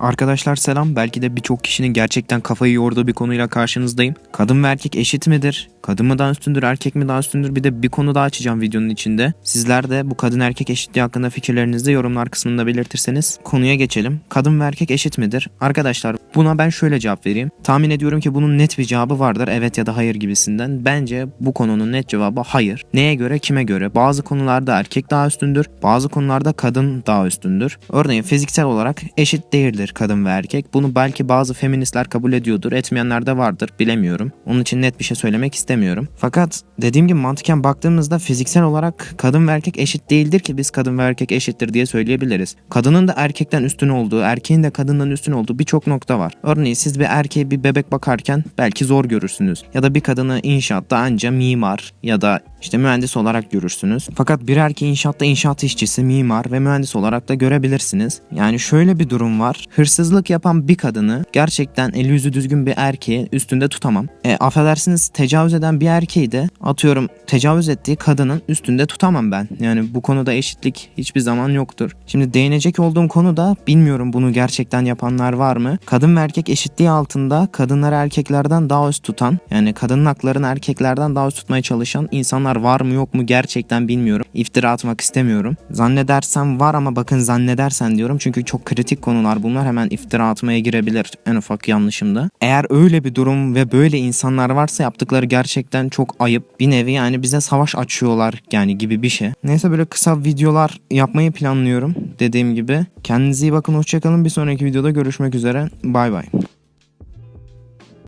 Arkadaşlar selam. Belki de birçok kişinin gerçekten kafayı yorduğu bir konuyla karşınızdayım. Kadın ve erkek eşit midir? Kadın mı daha üstündür, erkek mi daha üstündür? Bir de bir konu daha açacağım videonun içinde. Sizler de bu kadın erkek eşitliği hakkında fikirlerinizi yorumlar kısmında belirtirseniz konuya geçelim. Kadın ve erkek eşit midir? Arkadaşlar buna ben şöyle cevap vereyim. Tahmin ediyorum ki bunun net bir cevabı vardır. Evet ya da hayır gibisinden. Bence bu konunun net cevabı hayır. Neye göre, kime göre? Bazı konularda erkek daha üstündür. Bazı konularda kadın daha üstündür. Örneğin fiziksel olarak eşit değildir kadın ve erkek. Bunu belki bazı feministler kabul ediyordur. Etmeyenler de vardır. Bilemiyorum. Onun için net bir şey söylemek istemiyorum. Fakat dediğim gibi mantıken baktığımızda fiziksel olarak kadın ve erkek eşit değildir ki biz kadın ve erkek eşittir diye söyleyebiliriz. Kadının da erkekten üstün olduğu, erkeğin de kadından üstün olduğu birçok nokta var. Örneğin siz bir erkeğe bir bebek bakarken belki zor görürsünüz. Ya da bir kadını inşaatta anca mimar ya da işte mühendis olarak görürsünüz. Fakat bir erkeği inşaatta inşaat işçisi, mimar ve mühendis olarak da görebilirsiniz. Yani şöyle bir durum var. Hırsızlık yapan bir kadını gerçekten eli yüzü düzgün bir erkeği üstünde tutamam. E, affedersiniz tecavüz eden bir erkeği de atıyorum tecavüz ettiği kadının üstünde tutamam ben. Yani bu konuda eşitlik hiçbir zaman yoktur. Şimdi değinecek olduğum konu da bilmiyorum bunu gerçekten yapanlar var mı? Kadın ve erkek eşitliği altında kadınları erkeklerden daha üst tutan yani kadının haklarını erkeklerden daha üst tutmaya çalışan insanlar var mı yok mu gerçekten bilmiyorum. İftira atmak istemiyorum. Zannedersem var ama bakın zannedersen diyorum çünkü çok kritik konular bunlar hemen iftira atmaya girebilir en ufak yanlışımda. Eğer öyle bir durum ve böyle insanlar varsa yaptıkları gerçekten çok ayıp. Bir nevi yani bize savaş açıyorlar yani gibi bir şey. Neyse böyle kısa videolar yapmayı planlıyorum dediğim gibi. Kendinize iyi bakın hoşçakalın bir sonraki videoda görüşmek üzere. Bay bay.